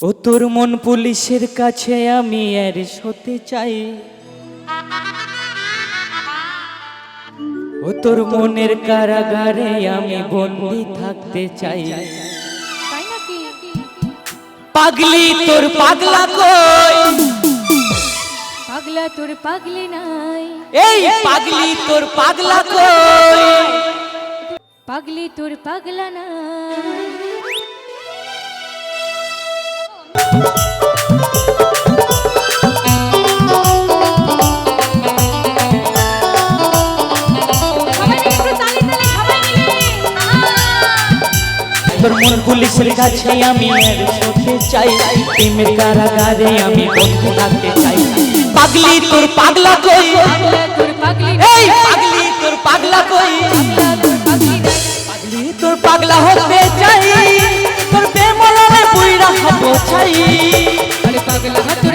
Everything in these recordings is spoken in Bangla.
ও তোর মন পুলিশের কাছে আমি অ্যারেস হতে চাই। ও তোর মনের কারাগারে আমি বন্দি থাকতে চাই। পাগলি তোর পাগলা কই? পাগলা তোর পাগলি নাই। এই পাগলি তোর পাগলা কই? পাগলি তোর পাগলা নাই। তোর মন পুলিশের কাছে আমি অ্যারেস হতে চাই। প্রেমের কারাগারে আমি বন্দি থাকতে চাই। পাগলি তোর পাগলা তোর পাগলি আরে পাগলা তোর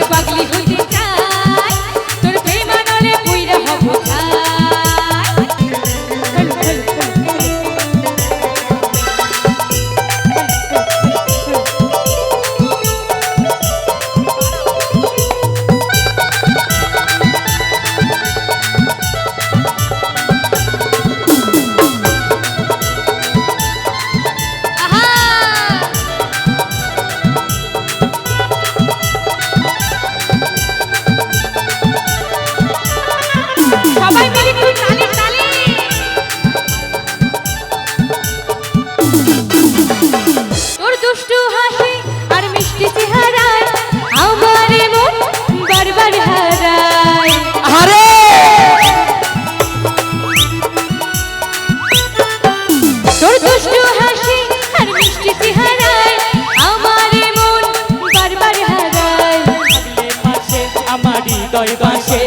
বাসে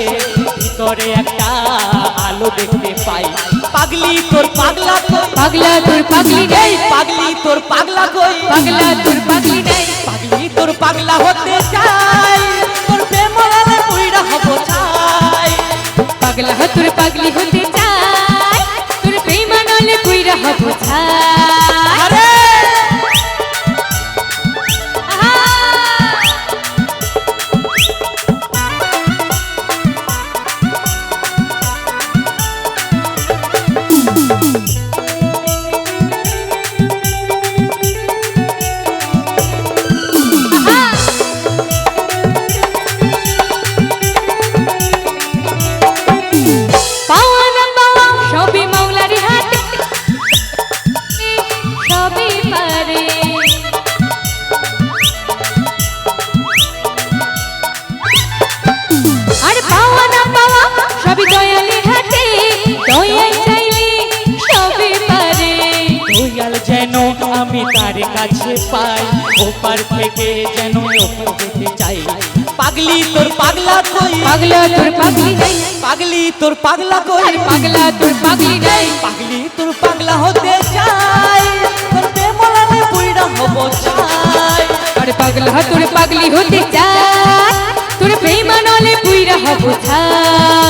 ভিতরে একটা আলো দেখতে পাই। পাগলি তোর পাগলা কই পাগলা তোর পাগলি নেই। পাগলি তোর পাগলা কই পাগলা তোর পাগলি নেই। পাগলি তোর পাগলা হতে তার কাছে পাই ওপার থেকে যেন ওপার যেতে চাই। পাগলি তোর পাগলা কই? পাগলা তোর পাগলি নাই। পাগলি তোর পাগলা কই? পাগলা তোর পাগলি নাই। পাগলি তোর পাগলা হতে চাই তোর প্রেমলারে পুইরা হব চাই। আর পাগলা তোর পাগলি হতে চায় তোর প্রেমানলে পুইরা হব ছাই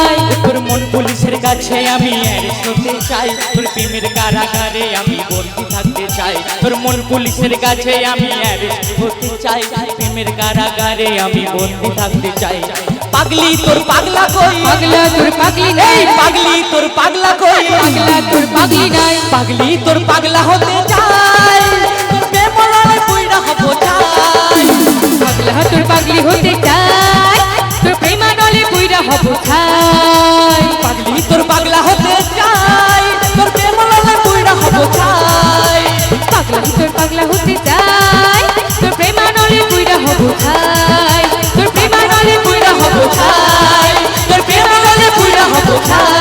চাই। তোর প্রেমের কারাগারে আমি বন্দি থাকতে চাই। তোর মন পুলিশের কাছে আমি অ্যারেস্ট হতে চাই। প্রেমের কারাগারে আমি বন্দি থাকতে চাই। পাগলি তোর পাগলা কই? পাগলা তোর পাগলি নাই। পাগলি তোর পাগলা কই? পাগলা তোর পাগলি নাই। পাগলি তোর পাগলা হতে চাই। পাগলা হতে চাই, তোর প্রেমানলে পুইরা হব ছাই, তোর প্রেমানলে পুইরা হব ছাই, তোর প্রেমলারে পুইরা হব চাই